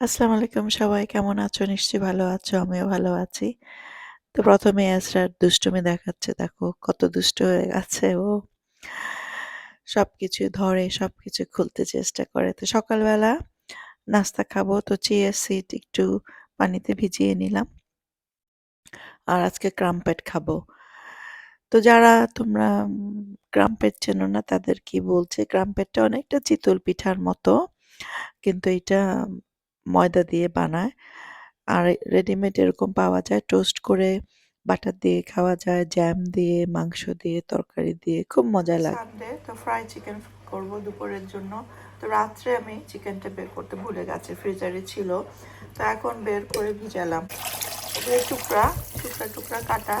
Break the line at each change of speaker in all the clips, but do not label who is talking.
আসসালামু আলাইকুম সবাই কেমন আছো? নিশ্চয়ই ভালো আছো। আমিও ভালো আছি। তো ১ম এ এসরার দুষ্টুমি দেখাচ্ছে দেখো কত দুষ্ট হয়ে গেছে ও। সব কিছু ধরে, সব কিছু খুলতে চেষ্টা করে। তো সকালবেলা নাস্তা খাব তো চিয়া সিট একটু পানিতে ভিজিয়ে নিলাম। আর আজকে ক্রাম্পেট খাব। তো যারা তোমরা ক্রাম্পেট চেনো না তাদের কি বলছি, ক্রাম্পেটটা অনেকটা চিতল পিঠার মতো। কিন্তু এটা ময়দা দিয়ে বানায়। আর রেডিমেড এরকম পাওয়া যায় টোস্ট করে বাটার দিয়ে খাওয়া যায়, জ্যাম দিয়ে, মাংস দিয়ে, তরকারি দিয়ে খুব মজা লাগে। তো ফ্রাই চিকেন করব দুপুরের জন্য। তো রাত্রে আমি চিকেনটা বের করতে ভুলে গেছি ফ্রিজারে ছিল। তো এখন বের করে ভিজালাম। টুকরা, টুকরা টুকরা কাটা।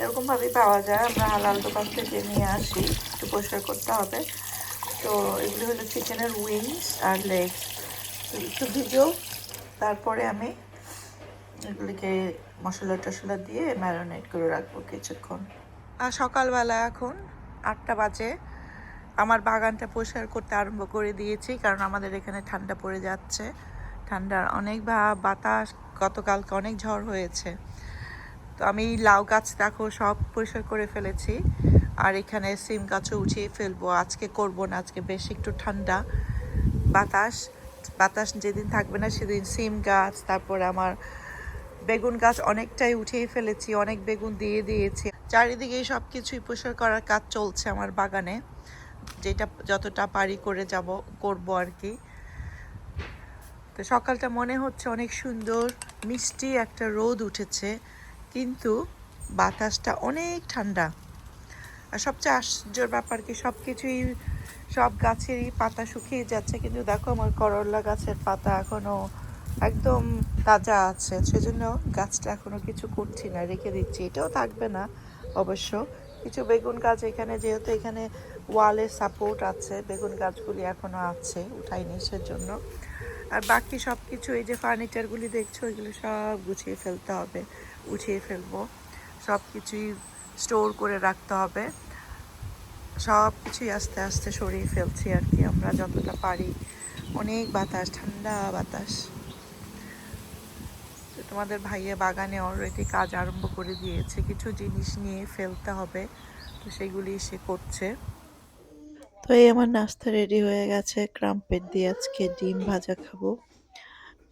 এরকম ভাবেই পাওয়া যায় আমরা হালাল দোকান থেকে নিয়ে আসি একটু পরিষ্কার করতে হবে তো এগুলো হলো চিকেনের উইংস আর লেগস একটু ভিজো তারপরে আমি এগুলিকে মশলা টশলা দিয়ে ম্যারিনেট করে রাখব কিছুক্ষণ। আর সকালবেলা এখন আটটা বাজে। আমার বাগানটা পরিষ্কার করতে আরম্ভ করে দিয়েছি কারণ আমাদের এখানে ঠান্ডা পড়ে যাচ্ছে। ঠান্ডার অনেক বাতাস, গতকালকে অনেক ঝড় হয়েছে। তো আমি লাউ গাছ দেখো সব পরিষ্কার করে ফেলেছি। আর এখানে সিম গাছও উঠিয়ে ফেলব। আজকে করব না, আজকে বেশ একটু ঠান্ডা বাতাস। বাতাস যেদিন থাকবে না সেদিন সিম গাছ, তারপর আমার বেগুন গাছ অনেকটাই উঠিয়ে ফেলেছি, অনেক বেগুন দিয়ে দিয়েছি। চারিদিকে সব কিছুই পরিষ্কার করার কাজ চলছে আমার বাগানে, যেটা যতটা পারি করে যাব, করব আর কি। তো সকালটা মনে হচ্ছে অনেক সুন্দর, মিষ্টি একটা রোদ উঠেছে, কিন্তু বাতাসটা অনেক ঠান্ডা। আর সবচেয়ে আশ্চর্যের ব্যাপার কি সব কিছুই সব গাছেরই পাতা শুকিয়ে যাচ্ছে, কিন্তু দেখো আমার করলা গাছের পাতা এখনও একদম তাজা আছে। সেজন্য গাছটা এখনও কিছু করছি না, রেখে দিচ্ছি। এটাও থাকবে না অবশ্য। কিছু বেগুন গাছ এখানে, যেহেতু এখানে ওয়ালে সাপোর্ট আছে, বেগুন গাছগুলি এখনও আছে, উঠাইনি সেজন্য। আর বাকি সব কিছু এই যে ফার্নিচারগুলি দেখছ, এগুলো সব গুছিয়ে ফেলতে হবে, উঠিয়ে ফেলব। সব কিছুই স্টোর করে রাখতে হবে। সব কিছুই আস্তে আস্তে সরিয়ে ফেলছি আর কি, আমরা যতটা পারি। অনেক বাতাস, ঠান্ডা বাতাস। তোমাদের ভাইয়া বাগানে অলরেডি কাজ আরম্ভ করে দিয়েছে, কিছু জিনিস নিয়ে ফেলতে হবে, তো সেগুলি সে করছে। তো এই আমার নাস্তা রেডি হয়ে গেছে ক্রাম্পেট দিয়ে আজকে ডিম ভাজা খাব।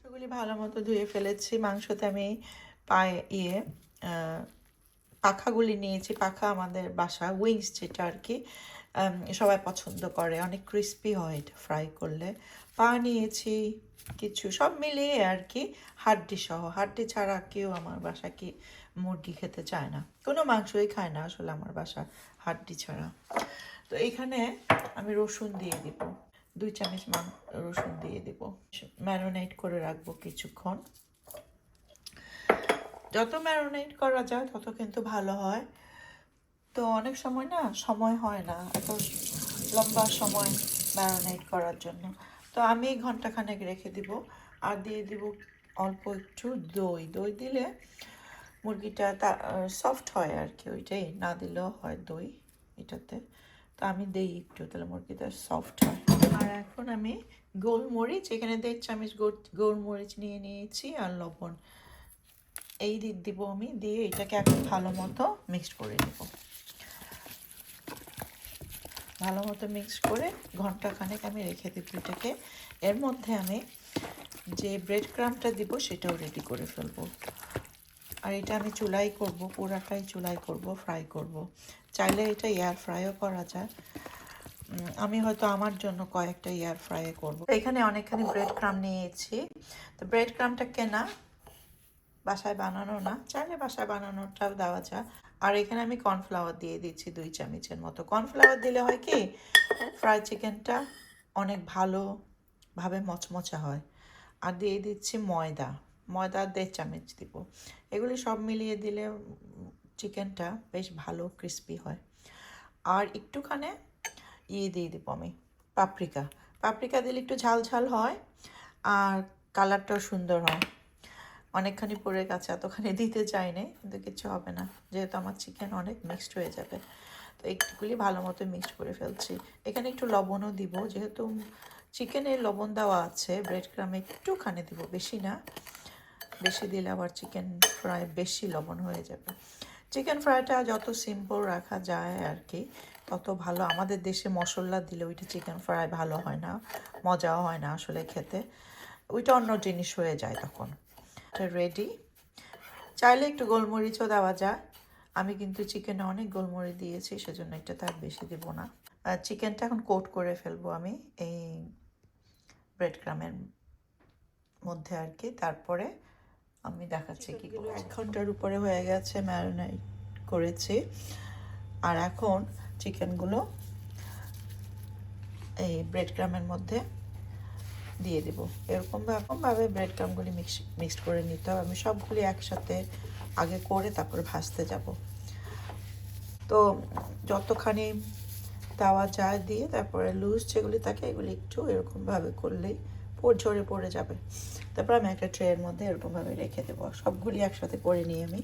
সেগুলি ভালো মতো ধুয়ে ফেলেছি, মাংসতে আমি পায়ে ইয়ে পাখাগুলি নিয়েছি, পাখা আমাদের বাসা উইংস যেটা আর কি সবাই পছন্দ করে। অনেক ক্রিস্পি হয় এটা ফ্রাই করলে। পা নিয়েছি কিছু, সব মিলিয়ে আর কি হাড্ডি সহ। হাড্ডি ছাড়া কেউ আমার বাসা কি মুরগি খেতে চায় না। কোনো মাংসই খায় না আসলে আমার বাসা হাড্ডি ছাড়া। তো এখানে আমি রসুন দিয়ে দিব। দুই চামচ রসুন দিয়ে দিব। ম্যারিনেট করে রাখব কিছুক্ষণ। যত ম্যারিনেট করা যায়, তত কিন্তু ভালো হয়। তো অনেক সময় না, সময় হয় না, এত লম্বা সময় ম্যারিনেট করার জন্য। তো আমি ঘন্টাখানেক রেখে দিব, আর দিয়ে দিব অল্প একটু দই। দই দিলে মুরগিটা তা সফট হয় আর কি, ওইটাই। না দিলেও হয় দই এটাতে। তো আমি দিই একটু, তাহলে মুরগিটা সফট হয়। আর এখন আমি গোলমরিচ, এখানে দেড় চামচ গোলমরিচ নিয়ে নিয়েছি আর লবণ। এই দিব আমি, দিয়ে এটাকে এখন ভালো মতো মিক্সড করে দেব ভালো মতো মিক্স করে ঘণ্টা খানেক আমি রেখে দেব এটাকে। এর মধ্যে আমি যে ব্রেড ক্রামটা দিব সেটাও রেডি করে ফেলব। আর এটা আমি চুলাই করব, পুরাটাই চুলাই করব ফ্রাই করব। চাইলে এটা এয়ার ফ্রাইও করা যায়। আমি হয়তো আমার জন্য কয়েকটা এয়ার ফ্রাই করব। এখানে অনেকখানি ব্রেড ক্রাম নিয়েছি। তো ব্রেড ক্রামটা কেনা বাসায় বানানো না, চাইলে বাসায় বানানোটাও দেওয়া যায়। আর এখানে আমি কর্নফ্লাওয়ার দিয়ে দিচ্ছি দুই চামচের মতো। কর্নফ্লাওয়ার দিলে হয় কি ফ্রাই চিকেনটা অনেক ভালোভাবে মচমচা হয়। আর দিয়ে দিচ্ছি ময়দা ময়দা দেড় চামচ দিব। এগুলি সব মিলিয়ে দিলে চিকেনটা বেশ ভালো ক্রিস্পি হয়। আর একটুখানে ইয়ে দিয়ে দিব আমি পাপরিকা পাপরিকা দিলে একটু ঝাল ঝাল হয় আর কালারটাও সুন্দর হয়। অনেকখানি পড়ে গেছে এতখানি দিতে চাইনি, কিন্তু কিছু হবে না। যেহেতু আমার চিকেন অনেক মিক্সড হয়ে যাবে, তো একটুগুলি ভালো মতো মিক্সড করে ফেলছি। এখানে একটু লবণও দিব, যেহেতু চিকেনে লবণ দেওয়া আছে ব্রেড ক্রামে একটুখানি দিব, বেশি না। বেশি দিলে আবার চিকেন ফ্রাই বেশি লবণ হয়ে যাবে। চিকেন ফ্রাইটা যত সিম্পল রাখা যায় আর কি তত ভালো। আমাদের দেশে মশলা দিলে ওইটা চিকেন ফ্রাই ভালো হয় না, মজাও হয় না আসলে খেতে। ওইটা অন্য জিনিস হয়ে যায় তখন। এটা রেডি চাইলে একটু গোলমরিচও দেওয়া যায়। আমি কিন্তু চিকেনে অনেক গোলমরিচ দিয়েছি সেজন্য এটা তার বেশি দেব না। আর চিকেনটা এখন কোট করে ফেলব আমি এই ব্রেড ক্রামের মধ্যে আর কি। তারপরে আমি দেখাচ্ছি কি এক ঘণ্টার উপরে হয়ে গেছে ম্যারিনেট করেছি। আর এখন চিকেনগুলো এই ব্রেড ক্রামের মধ্যে দিয়ে দেবো। এরকম এরকমভাবে ব্রেড ক্রামগুলি মিক্স মিক্সড করে নিতে হবে। আমি সবগুলি একসাথে আগে করে তারপরে ভাজতে যাব। তো যতখানি দেওয়া যায় দিয়ে তারপরে লুজ যেগুলি থাকে, এগুলি একটু এরকমভাবে করলেই ঝরে পড়ে যাবে। তারপর আমি একটা ট্রের মধ্যে এরকমভাবে রেখে দেবো। সবগুলি একসাথে করে নিই আমি।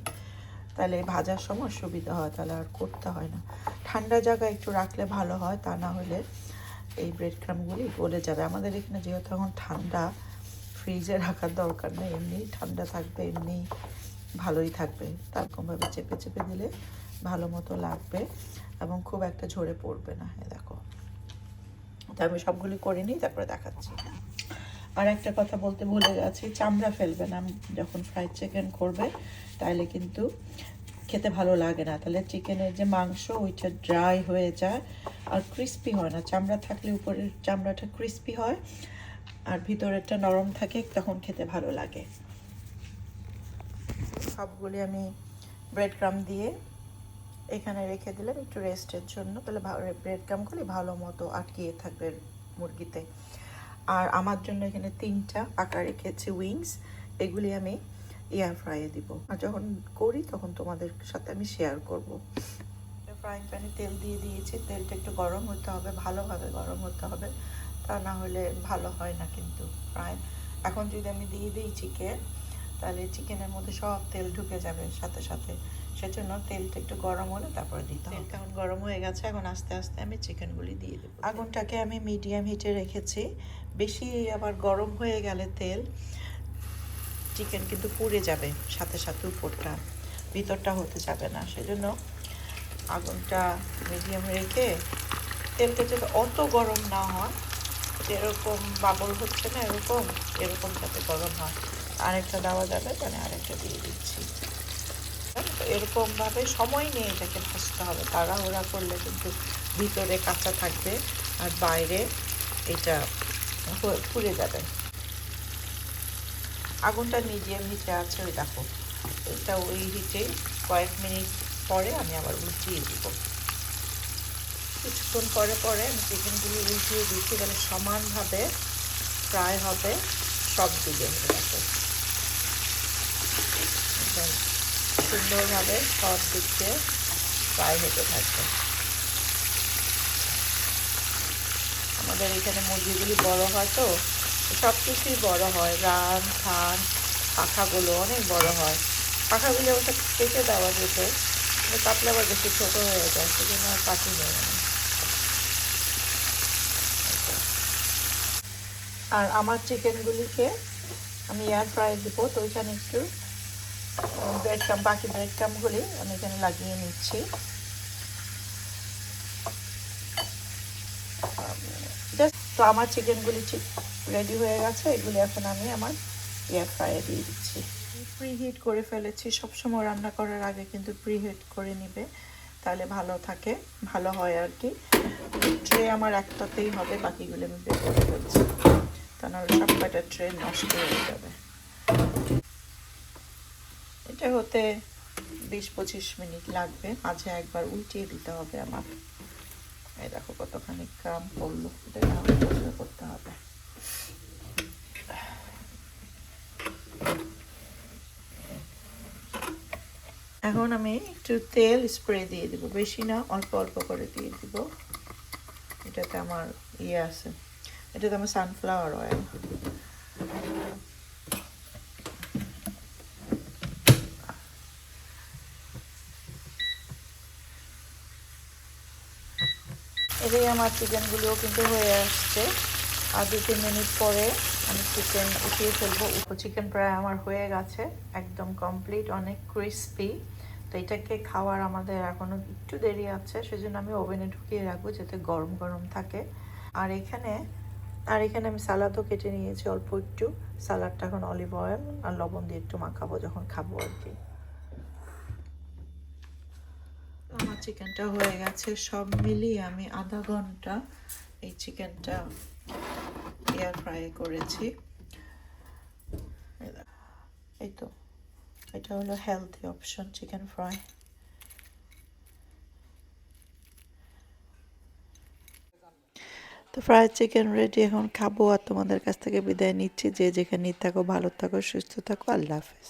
তাহলে ভাজার সময় সুবিধা হয়, তাহলে আর করতে হয় না। ঠান্ডা জায়গায় একটু রাখলে ভালো হয়, তা না হলে এই ব্রেড ক্রামগুলি গলে যাবে। আমাদের এখানে যেহেতু এখন ঠান্ডা ফ্রিজে রাখার দরকার নেই, এমনি ঠান্ডা থাকবে, এমনি ভালোই থাকবে। তারকমভাবে চেপে চেপে দিলে ভালো মতো লাগবে এবং খুব একটা ঝরে পড়বে না হ্যাঁ দেখো। তো আমি সবগুলি করে নিই, তারপরে দেখাচ্ছি। আর একটা কথা বলতে ভুলে গেছি, চামড়া ফেলবে না। যখন ফ্রাইড চিকেন করবে তাহলে কিন্তু খেতে ভালো লাগে না। তাহলে চিকেনের যে মাংস, ওইটা ড্রাই হয়ে যায়। আর ক্রিস্পি হয় না। চামড়া থাকলে উপরের চামড়াটা ক্রিস্পি হয়, আর ভিতরেরটা নরম থাকে, তখন খেতে ভালো লাগে। সবগুলি আমি ব্রেড ক্রাম দিয়ে এখানে রেখে দিলাম একটু রেস্টের জন্য। তাহলে ব্রেড ক্রামগুলি ভালো মতো আটকিয়ে থাকবে মুরগিতে। আর আমার জন্য এখানে তিনটা পাকা রেখেছি উইংস এগুলি আমি এয়ার ফ্রাইয়ে দিব। আর যখন করি, তখন তোমাদের সাথে আমি শেয়ার করব। ফ্রাইং প্যানে তেল দিয়ে দিয়েছি। তেলটা একটু গরম হতে হবে ভালোভাবে গরম হতে হবে। তা না হলে ভালো হয় না কিন্তু ফ্রাই এখন যদি আমি দিয়ে দিই চিকেন তাহলে চিকেনের মধ্যে সব তেল ঢুকে যাবে সাথে সাথে। সেজন্য তেলটা একটু গরম হলে তারপরে দিতে হবে। এখন গরম হয়ে গেছে এখন আস্তে আস্তে আমি চিকেনগুলি দিয়ে দেবো। আগুনটাকে আমি মিডিয়াম হিটে রেখেছি। বেশি আবার গরম হয়ে গেলে তেল চিকেন কিন্তু পুড়ে যাবে সাথে সাথে উপরটা ভিতরটা হতে যাবে না। সেজন্য আগুনটা মিডিয়াম রেখে তেলটা যাতে অত গরম না হয়, যেরকম বাবল হচ্ছে না এরকম এরকম যাতে গরম হয়। আরেকটা দেওয়া যাবে তাহলে আরেকটা দিয়ে দিচ্ছি। এরকমভাবে সময় নিয়ে এটাকে ভাজতে হবে। তাড়াহুড়া করলে কিন্তু ভিতরে কাঁচা থাকবে আর বাইরে এটা পুড়ে যাবে। আগুনটা মিডিয়াম হিটে আছে ওই দেখো। এটা ওই হিটে কয়েক মিনিট পরে আমি আবার উল্টিয়ে দিব। কিছুক্ষণ পরে পরে আমি চিকেনগুলি উল্টিয়ে দিচ্ছি তাহলে সমানভাবে ফ্রাই হবে সব দিকে। সুন্দরভাবে সব দিকে ফ্রাই হতে থাকবে। আমাদের এখানে মুরগিগুলি বড় হয় তো, সব কিছুই বড় হয়। রান থান পাখাগুলো অনেক বড় হয়। পাখাগুলো ওটা কেটে দেওয়া যেত। কাটলে আবার বেশি ছোটো হয়ে যায়, সেজন্য আর কাটি নেই আর আমার চিকেনগুলিকে আমি এয়ার ফ্রাই দিব, তো ওইখানে একটু ব্রেড ক্রাম বাকি ব্রেড ক্রামগুলি আমি এখানে লাগিয়ে নিচ্ছি। তো আমার চিকেনগুলি রেডি হয়ে গেছে, এগুলি এখন আমি আমার এয়ার ফ্রাইয়ে দিয়ে দিচ্ছি। প্রি হিট করে ফেলেছি। সবসময় রান্না করার আগে কিন্তু প্রি হিট করে নিবে, তাহলে ভালো থাকে, ভালো হয় আর কি ট্রে আমার একটাতেই হবে, বাকিগুলো আমি বের করে ফেলছি। তা নাহলে সব কয়টা ট্রে নষ্ট হয়ে যাবে। এটা হতে বিশ পঁচিশ মিনিট লাগবে, মাঝে একবার উল্টিয়ে দিতে হবে আমার। এই দেখো কতখানি কাম পড়ল এটা করতে হবে এখন আমি একটু তেল স্প্রে দিয়ে দিব। বেশি না, অল্প অল্প করে দিয়ে দিব। এটাতে আমার ইয়ে আছে। এটাতে আমার সানফ্লাওয়ার অয়েল এদিকে আমার চিকেনগুলোও কিন্তু হয়ে আসছে। আর দু, তিন মিনিট পরে আমি চিকেন উঠিয়ে ফেলব। চিকেন প্রায় আমার হয়ে গেছে, একদম কমপ্লিট অনেক ক্রিস্পি তো এটাকে খাওয়ার আমাদের এখনও একটু দেরি আছে, সেজন্য আমি ওভেনে ঢুকিয়ে রাখব যাতে গরম গরম থাকে। আর এখানে আর এখানে আমি সালাদও কেটে নিয়েছি অল্প একটু। সালাদটা এখন অলিভ অয়েল আর লবণ দিয়ে একটু মাখাবো যখন খাব আর কি। আমার চিকেনটা হয়ে গেছে, সব মিলিয়ে আমি আধা ঘণ্টা এই চিকেনটা এয়ার ফ্রাই করেছি। এই তো। এটা হলো হেলদি অপশন চিকেন ফ্রাই তো ফ্রাইড চিকেন রেডি এখন খাব আর তোমাদের কাছ থেকে বিদায় নিচ্ছি। যে যেখানে থাকো, ভালো থাকো, সুস্থ থাকো, আল্লাহ হাফেজ।